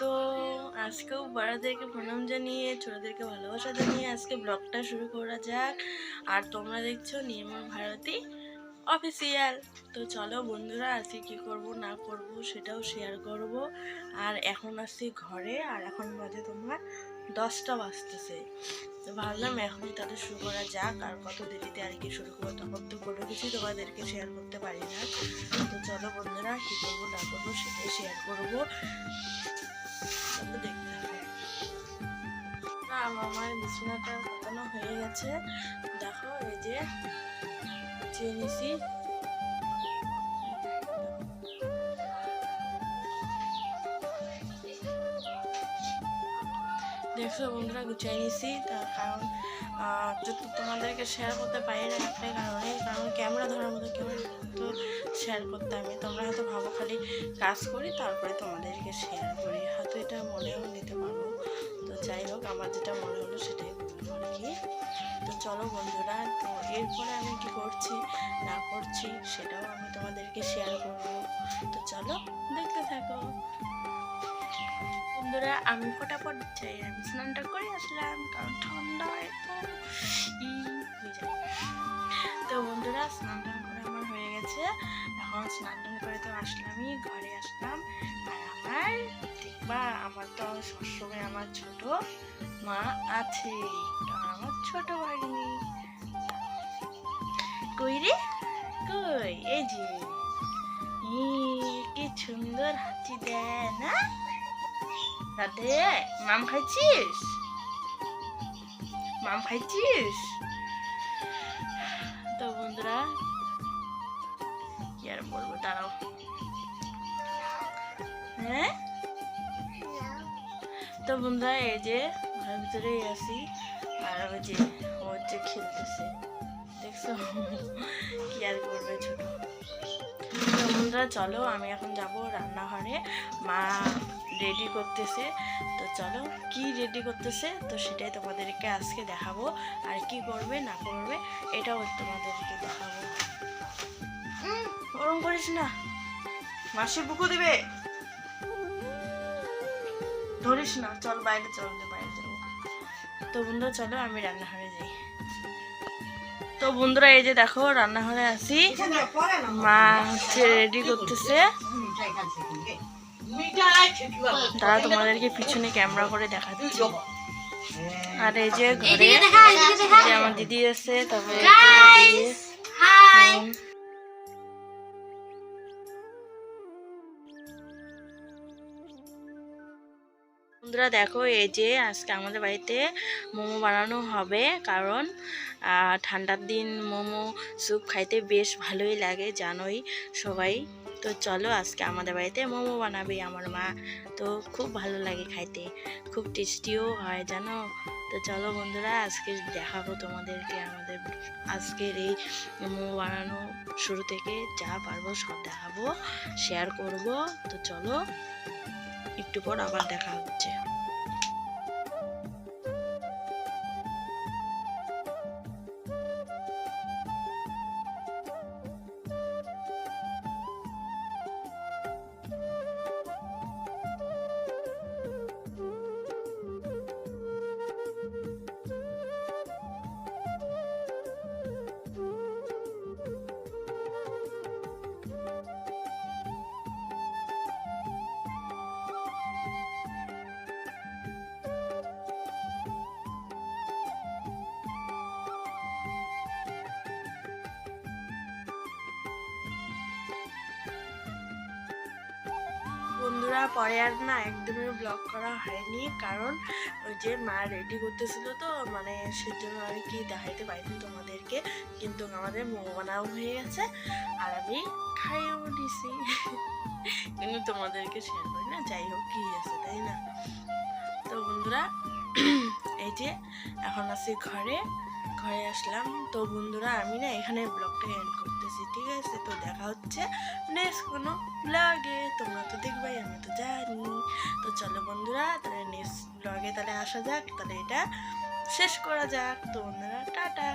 তো আজকেও বড়দেরকে প্রণাম জানিয়ে, ছোটদেরকে ভালোবাসা জানিয়ে আজকে ব্লগটা শুরু করা যাক। আর তোমরা দেখছ নির্মল ভারতী অফিসিয়াল তো চলো বন্ধুরা, আজকে কি করব, না করব সেটাও শেয়ার করব। আর এখন আসছি ঘরে, আর এখন বাজে তোমার দশটা বাজতেছে। তো ভাবলাম এখনই তাহলে শুরু করা যাক, আর কত দেরিতে আর কি শুরু করব তখন তো কোনো কিছুই তোমাদেরকে শেয়ার করতে পারি না। তো চলো বন্ধুরা, কী করব, না করব, সেটাই শেয়ার করব। দেখতে হবে আমার বিছানাটা পাতানো হয়ে গেছে। দেখো, এই যে নিছি। দেখছ বন্ধুরা, গুছিয়ে নিছি তার কারণ তোমাদেরকে শেয়ার করতে পারি না একটাই কারণে, কারণ ক্যামেরা ধরার মতো কেউ তো শেয়ার করতে আমি, তোমরা হয়তো ভাবো খালি কাজ করি, তারপরে তোমাদেরকে শেয়ার করি। হয়তো এটা মনেও নিতে পারো তো যাই হোক, আমার যেটা মনে হলো সেটাই আর কি। তো চলো বন্ধুরা, তো এরপরে আমি কি করছি, না করছি, সেটাও আমি তোমাদেরকে শেয়ার করব। তো চলো, দেখতে আমি ফটাফট যাই, আমি স্নানটা করে আসলাম, কারণ ঠান্ডা যায়। তো বন্ধুরা, স্নান টান করে আমার হয়ে গেছে। এখন স্নান টান করে তো আসলামই, ঘরে আসলাম। আর আমার, দেখবা, আমার তো সবসময় আমার ছোট মা আছে আমার ছোট ভাগিনি। কই রে? কই? এই যে। কি সুন্দর হাঁচি দেয়, না? রাতে মাম খাইছিস? মাম খাইছিস? তো বন্ধুরা, কি আর বলব, দাঁড়াও। হ্যাঁ? তো বন্ধুরা, এই যে ঘরের ভিতরেই আসি আর ওই যে, ও হচ্ছে খেলতেছে। দেখছ? কি আর করবে ছোট বন্ধুরা, চলো আমি এখন যাব রান্নাঘরে। মা রেডি করতেছে। তো চলো, কি রেডি করতেছে? তো সেটাই তোমাদেরকে আজকে দেখাবো। আর কি করবে, না করবে, এটাও তোমাদেরকে দেখাবো। ওরম করিস না। মাসি বুকু দিবে। ধরিস না। চল বাইরে চল বাইরে যাব। তো বন্ধুরা, চলো আমি রান্নাঘরে যাই। তো বন্ধুরা এই যে দেখো রান্নাঘরে আসি মা হচ্ছে রেডি করতেছে। তারা তোমাদেরকে পিছনে ক্যামেরা করে দেখাচ্ছে। আর এই যে ঘরে যে আমার দিদি আছে তারপরে বন্ধুরা দেখো, এই যে আজকে আমাদের বাড়িতে মোমো বানানো হবে। কারণ ঠান্ডার দিন মোমো স্যুপ খাইতে বেশ ভালোই লাগে, জানোই সবাই। তো চলো, আজকে আমাদের বাড়িতে মোমো বানাবে আমার মা। তো খুব ভালো লাগে খাইতে, খুব টেস্টিও হয়, জানো? তো চলো বন্ধুরা, আজকে দেখাবো তোমাদেরকে আমাদের, আজকের এই মোমো বানানো শুরু থেকে যা পারব সব দেখাবো শেয়ার করব। তো চলো, একটু পর আবার দেখা হচ্ছে। বন্ধুরা, পরে আর না একদমই ব্লগ করা হয়নি। কারণ ওই যে মা রেডি করতেছিল তো মানে সেজন্য আমি কি দেখাইতে পারিনি তোমাদেরকে। কিন্তু আমাদের মোমো বানাও হয়ে গেছে, আর আমি খাইও দিছি কিন্তু তোমাদেরকে শেয়ার করি না, যাই হোক, কি আছে তাই না? তো বন্ধুরা, এই যে এখন আছি ঘরে। ঘরে আসলাম। তো বন্ধুরা, আমি না এখানে ব্লগটা এন্ড করতেছি, ঠিক আছে? তো দেখা হচ্ছে নেক্সট কোনো ব্লগে তোমরা তো দেখবাই, আমি তো জানি। তো চলো বন্ধুরা, তাহলে নেক্সট ব্লগে তাহলে আসা যাক। তাহলে এটা শেষ করা যাক। তো বন্ধুরা, টাটা।